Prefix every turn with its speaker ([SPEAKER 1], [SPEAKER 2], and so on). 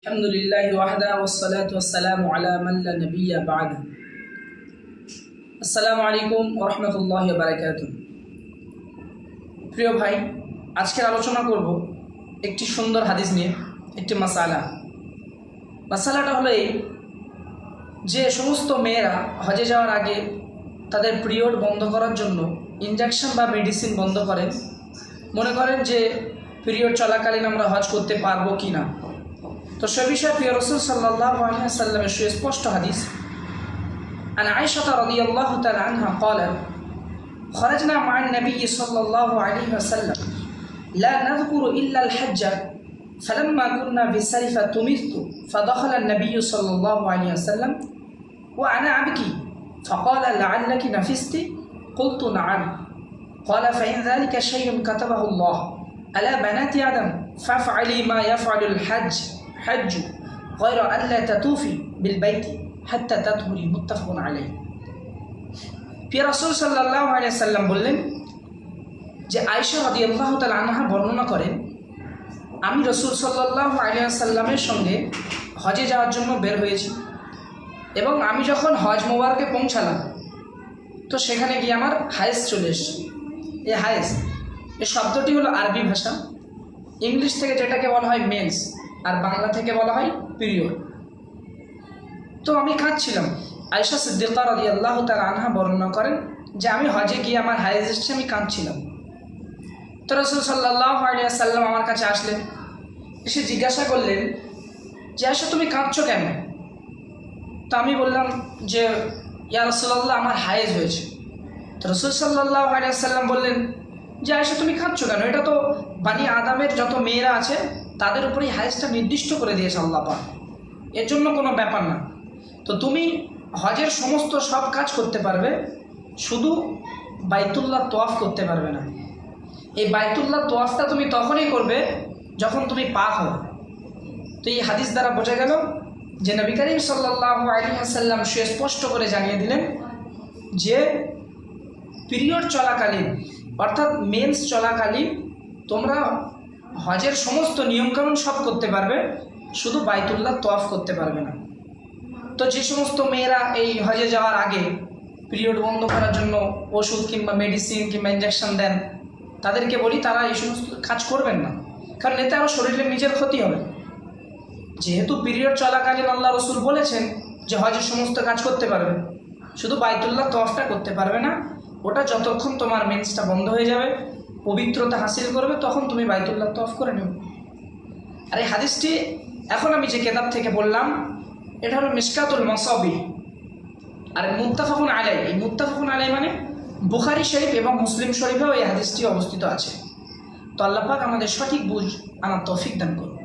[SPEAKER 1] الحمد لله وحده والصلاة والسلام على من لا نبي بعده আসসালামু আলাইকুম ওরহমতুল্লাহ বারাকাত প্রিয় ভাই আজকের আলোচনা করব একটি সুন্দর হাদিস নিয়ে একটি মাসালা মাসালাটা হলো এই যে সমস্ত মেয়েরা হজে যাওয়ার আগে তাদের পিরিয়ড বন্ধ করার জন্য ইনজেকশন বা মেডিসিন বন্ধ করেন মনে করেন যে পিরিয়ড চলাকালীন আমরা হজ করতে পারবো কি না তো সে বিষয়ে প্রিয় রসুল সাল্লাহ আলহামের সুস্পষ্ট হাদিস عن عائشة رضي الله تعالى عنها قالت خرجنا مع النبي صلى الله عليه وسلم لا نذكر إلا الحج فلما كنا بسرفة تمثت فدخل النبي صلى الله عليه وسلم وأنا أبكي فقال لعلك نفست قلت نعم قال فإن ذلك شيء كتبه الله ألا بنات آدم فافعلي ما يفعل الحج حج غير ألا تطوفي بالبيت হাত্তা তাতহুরি মুত্তাফাকুন আলাই প্রিয় রাসূল সাল্লাল্লাহু আলাইহি সাল্লাম বললেন যে আয়েশা রাদিয়াল্লাহু তাআলা আনহা বর্ণনা করেন আমি রসুল সাল্লাল্লাহু আলাইহি সাল্লামের সঙ্গে হজে যাওয়ার জন্য বের হয়েছি এবং আমি যখন হজ মোবারকে পৌঁছালাম তো সেখানে গিয়ে আমার হায়েস চলে এসছে এই হায়েস এই শব্দটি হলো আরবি ভাষা ইংলিশ থেকে যেটাকে বলা হয় মেন্স আর বাংলা থেকে বলা হয় পিরিয়ড তো আমি কাঁদছিলাম। আয়সা সিদ্দিকা রদি আল্লাহ তার আনহা বর্ণনা করেন যে আমি হজে গিয়ে আমার হায়েজ এসেছে, আমি কাঁদছিলাম। তো রসুল সাল্লাহ সাল্লাম আমার কাছে আসলেন, এসে জিজ্ঞাসা করলেন যে আয়সা তুমি কাঁদছো কেন? তো আমি বললাম যে, ইয়া রসুল্লাহ আমার হায়েজ হয়েছে। তো রসুল সাল্লাহ সাল্লাম বললেন যে আয়সা, তুমি খাচ্ছ কেন? এটা তো বানি আদামের যত মেয়েরা আছে, তাদের উপরেই হায়েজটা নির্দিষ্ট করে দিয়েছে আল্লাহ পাক। এর জন্য কোনো ব্যাপার না। তো তুমি হজের সমস্ত সব কাজ করতে পারবে, শুধু বাইতুল্লাহ তোয়াফ করতে পারবে না। এই বাইতুল্লাহ তোয়াফটা তুমি তখনই করবে যখন তুমি পাক হও তো এই হাদিস দ্বারা বোঝা গেল যে নবী করিম সাল্লাহ আলিয়াল্লাম সুস্পষ্ট করে জানিয়ে দিলেন যে পিরিয়ড চলাকালীন অর্থাৎ মেন্স চলাকালীন তোমরা হজের সমস্ত নিয়মকানুন সব করতে পারবে, শুধু বাইতুল্লাহ তোয়াফ করতে পারবে না। তো যে সমস্ত মেয়েরা এই হজে যাওয়ার আগে পিরিয়ড বন্ধ করার জন্য ওষুধ কিংবা মেডিসিন কিংবা ইঞ্জেকশন দেন, তাদেরকে বলি তারা এই সমস্ত কাজ করবেন না। কারণ এতে আমার শরীরের নিজের ক্ষতি হবে। যেহেতু পিরিয়ড চলাকালীন আল্লাহ রসুল বলেছেন যে হজের সমস্ত কাজ করতে পারবে, শুধু বাইতুল্লাহ তফটা করতে পারবে না ওটা যতক্ষণ তোমার মেন্সটা বন্ধ হয়ে যাবে, পবিত্রতা হাসিল করবে, তখন তুমি বাইতুল্লাহ তফ করে নেবে আর এই হাদিসটি এখন আমি যে কেতাব থেকে বললাম, এটা হলো মিসকাতুল মসবি আর মুত্তাফাকুন আলাই এই মুত্তাফাকুন আলাই মানে বুখারি শরীফ এবং মুসলিম শরীফেও এই হাদিসটি অবস্থিত আছে। তো আল্লাপাক আমাদের সঠিক বুঝ, আমার তৌফিক দান করুন।